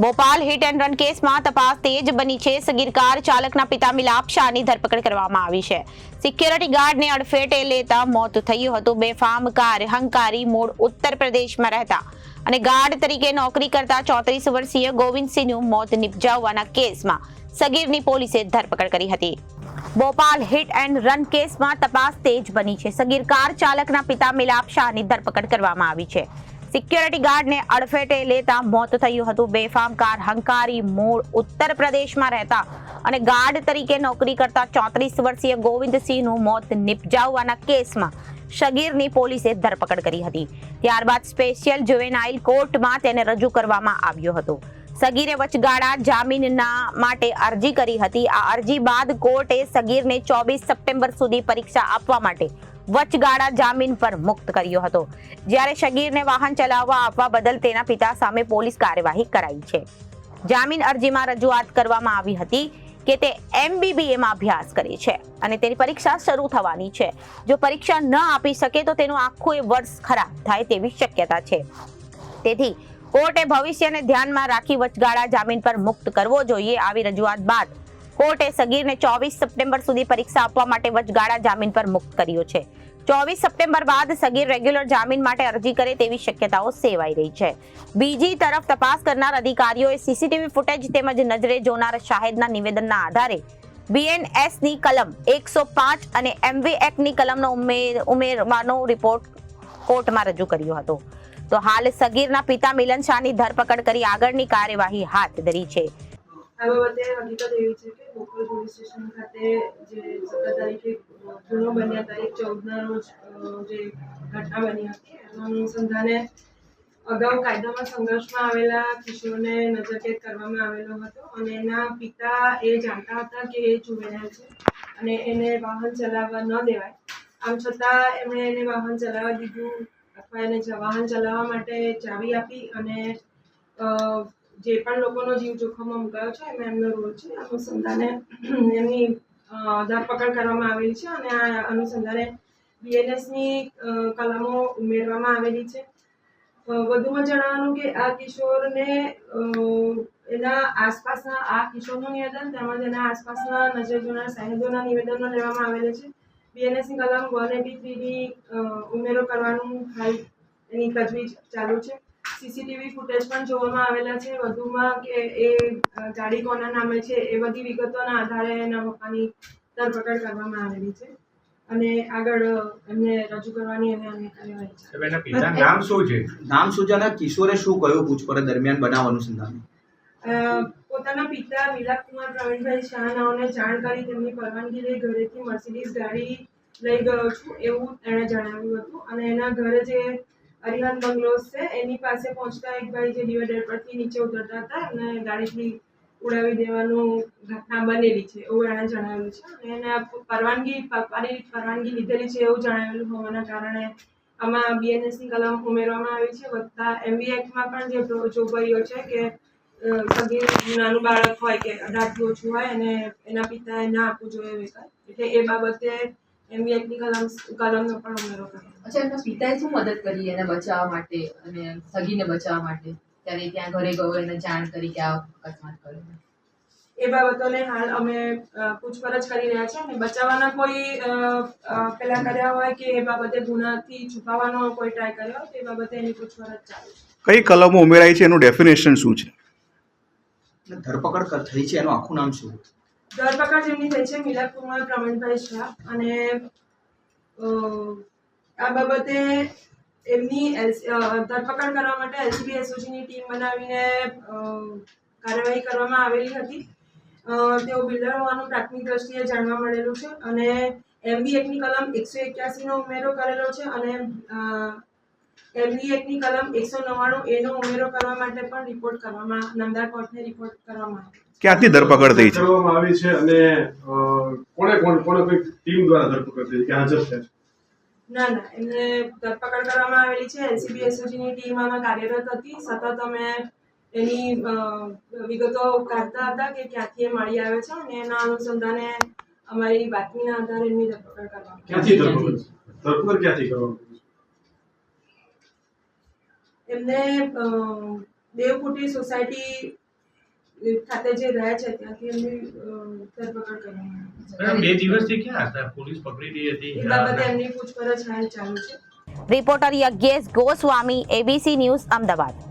Bhopal hit and run કેસમાં તપાસ તેજ બની છે. સગીર કાર ચાલકના પિતા મિલાપ શાહની ધરપકડ કરવામાં આવી છે. સિક્યોરિટી ગાર્ડને અડફેટે લેતા મોત થયું હતું. બેફામ કાર હંકારી મૂળ ઉત્તર પ્રદેશમાં રહેતા અને ગાર્ડ તરીકે નોકરી કરતા ચોત્રીસ વર્ષીય ગોવિંદસિંહનું મોત નિપજાવવાના કેસમાં સગીરની પોલીસે ધરપકડ કરી હતી. ભોપાલ હિટ એન્ડ રન કેસમાં તપાસ તેજ બની છે. સગીર કાર ચાલકના પિતા મિલાપ શાહની ધરપકડ કરવામાં આવી છે. સિક્યોરિટી ગાર્ડને અડફેટે લેતા મોત થયું હતું. બેફામ કાર હંકારી મૂળ ઉત્તર પ્રદેશમાં રહેતા અને ગાર્ડ તરીકે નોકરી કરતા ચોત્રીસ વર્ષીય ગોવિંદસિંહનું મોત નિપજાવવાના કેસમાં શગીરની પોલીસે ધરપકડ કરી હતી. ત્યારબાદ સ્પેશિયલ જુવેનાઇલ કોર્ટમાં તેને રજૂ કરવામાં આવ્યો હતો. સગીરે વચગાળા જામીનના માટે અરજી કરી હતી. આ અરજી બાદ કોર્ટે સગીરને ચોવીસ સપ્ટેમ્બર સુધી પરીક્ષા આપવા માટે વચગાળા જામીન પર મુક્ત કર્યો હતો. જ્યારે શગીરને વાહન ચલાવવા આપવા બદલ તેના પિતા સામે પોલીસ કાર્યવાહી કરાઈ છે. જામીન અરજીમાં રજૂઆત કરવામાં આવી હતી કે તે એમબીબીએમાં અભ્યાસ કરે છે અને તેની પરીક્ષા શરૂ થવાની છે. જો પરીક્ષા ન આપી શકે તો તેનું આખું એ વર્ષ ખરાબ થાય તેવી શક્યતા છે. તેથી કોર્ટે ભવિષ્યને ધ્યાનમાં રાખી વચગાળા જામીન પર મુક્ત કરવો જોઈએ આવી રજૂઆત બાદ કોર્ટે સગીરને ચોવીસ સપ્ટેમ્બર સુધી પરીક્ષા આપવા માટે વચગાળા જામીન પર મુક્ત કર્યો છે. ચોવીસ સપ્ટેમ્બર બાદ સગીર રેગ્યુલર જામીન માટે અરજી કરે તેવી શક્યતાઓ સેવાઈ રહી છે. બીજી તરફ તપાસ કરનાર અધિકારીઓએ સીસીટીવી ફૂટેજ તેમજ નજરે જોનાર શાહેદના નિવેદનના આધારે બીએનએસની કલમ એકસો પાંચ અને એમવી એક્ટની કલમનો ઉમેર ઉમેરવાનો રિપોર્ટ કોર્ટમાં રજૂ કર્યો હતો. તો હાલ સગીરના પિતા મિલન શાહની ધરપકડ કરી આગળની કાર્યવાહી હાથ ધરી છે. આ બાબતે હકીકત એવી છે કે બોપલ પોલીસ સ્ટેશન ખાતે જે સત્તર તારીખે ગુનો બન્યા તારીખ ચૌદના રોજ જે ઘટના બની હતી. એના અનુસંધાને અગાઉ કાયદામાં સંઘર્ષમાં આવેલા કિશોરને નજરકેદ કરવામાં આવેલો હતો અને એના પિતા એ જાણતા હતા કે એ જુવેનાઇલ છે અને એને વાહન ચલાવવા ન દેવાય. આમ છતાં એમણે એને વાહન ચલાવવા દીધું અથવા એને વાહન ચલાવવા માટે ચાવી આપી અને જે પણ લોકોનો જીવ જોખમમાં મુકાયો છે, એમાં એમનો રોલ છે. અનુસંધાને એમની ધરપકડ કરવામાં આવેલી છે અને આ અનુસંધાને બીએનએસની કલમો ઉમેરવામાં આવેલી છે. વધુમાં જણાવવાનું કે આ કિશોરને એના આસપાસના આ કિશોરનું નિવેદન તેમજ એના આસપાસના નજર જોનાર સાહેબોના નિવેદનો લેવામાં આવેલા છે. બીએનએસની કલમ વન એટી થ્રીની ઉમેરો કરવાનું હાલ એની તજવીજ ચાલુ છે. સીસીટીવી ફૂટેજ પણ જોવામાં આવેલા છે. વધુમાં કે એ ગાડી કોના નામે છે એ બધી વિગતોના આધારે એના પપ્પાની ધરપકડ કરવામાં આવેલી છે. અને આગળ એમને રજૂ કરવાની અને કાર્યવાહી છે. નામ શું છે? નામ શું છે અને કિશોરે શું કહ્યું પૂછપરછ દરમિયાન બનાવ અનુસંધાને? અ, પોતાના પિતા વિલાપ કુમાર પ્રવીણભાઈ શાહનાઓને જાણ કરી તેમની પરવાનગી લઈ ઘરેથી મર્સિડીઝ ગાડી લઈ ગયો છું એવું એણે જણાવ્યું હતું. અને એના ઘરે જે અરિહંત બંગલોઝ છે. એની પાસે પહોંચતા એક ભાઈ જે ડિવાઈડર પરથી નીચે ઉતરતા હતા અને ગાડીથી ઉડાવી દેવાનું ઘટના બનેલી છે એવું એણે જણાવેલું છે. અને એને પરવાનગી પપ્પાની પરવાનગી લીધેલી છે એવું જણાવેલું હોવાના કારણે આમાં બીએનએસની કલમ ઉમેરવામાં આવી છે. વત્તા એમબી એક્ટમાં પણ જો- જોગવાઈઓ છે કે સગી નાનું બાળક હોય કે અઢારથી ઓછું હોય અને એના પિતાએ ના આપવું જોઈએ વિકલ્પ એટલે એ બાબતે એક્ટની કલમ કલમનો પણ ઉમેરો કર્યો. અચ્છા એમના પિતાએ શું મદદ કરી એને બચાવવા માટે અને સગીને બચાવવા માટે? ત્યારે ત્યાં ઘરે ગયો એને જાણ કરી કે આ અકસ્માત કર્યો એ બાબતોને હાલ અમે પૂછપરછ કરી રહ્યા છે અને બચાવવાના કોઈ પેલા કર્યા હોય કે એ બાબતે ગુનાથી છુપાવવાનો કોઈ ટ્રાય કર્યો હોય તે બાબતે એની પૂછપરછ ચાલુ છે. કઈ કલમો ઉમેરાઈ છે? એનું ડેફિનેશન શું છે? ધરપકડ થઈ છે એનું આખું નામ શું? ધરપકડ જેમની થઈ છે મિલાપ કુમાર, પ્રવીણભાઈ શાહ અને આ બાબતે એમની ધરપકડ કરવા માટે એલસીબી એસઓજીની ટીમ બનાવીને કાર્યવાહી કરવામાં આવેલી હતી. તેઓ બિલ્ડર હોવાનું પ્રાથમિક દ્રષ્ટિએ જાણવા મળેલું છે અને એમબી એકની કલમ એકસો એક્યાસીનો ઉમેરો કરેલો છે અને એમબી એકની કલમ એકસો નવ્વાણું એનો ઉમેરો કરવા માટે પણ રિપોર્ટ કરવામાં નામદાર કોર્ટને રિપોર્ટ કરવામાં ક્યાંથી ધરપકડ થઈ છે? કરવામાં આવી છે અને કોણે કોણ કોણે કોઈ ટીમ દ્વારા ધરપકડ થઈ કે હાજર છે? ના ના એમને ધરપકડ કરવામાં આવેલી છે. એનસીબી એસઓજીની ટીમ આમાં કાર્યરત હતી. સતત અમે એની વિગતો કાઢતા હતા કે ક્યાંથી એ મળી આવે છે અને એના અનુસંધાને અમારી બાતમીના આધારે એમની ધરપકડ કરવામાં ક્યાંથી ધરપકડ? ધરપકડ ક્યાંથી કરવામાં? એમને દેવકુટી સોસાયટી ખાતે જે રહ્યા છે ત્યાંથી એમની ધરપકડ કરવામાં આવી બે દિવસથી ક્યાં હતા? પોલીસ પકડી રહી હતી એ બાબતે એમની પૂછપરછ હાલ ચાલુ છે. Reporter Yagnesh Goswami ABC news Ahmedabad.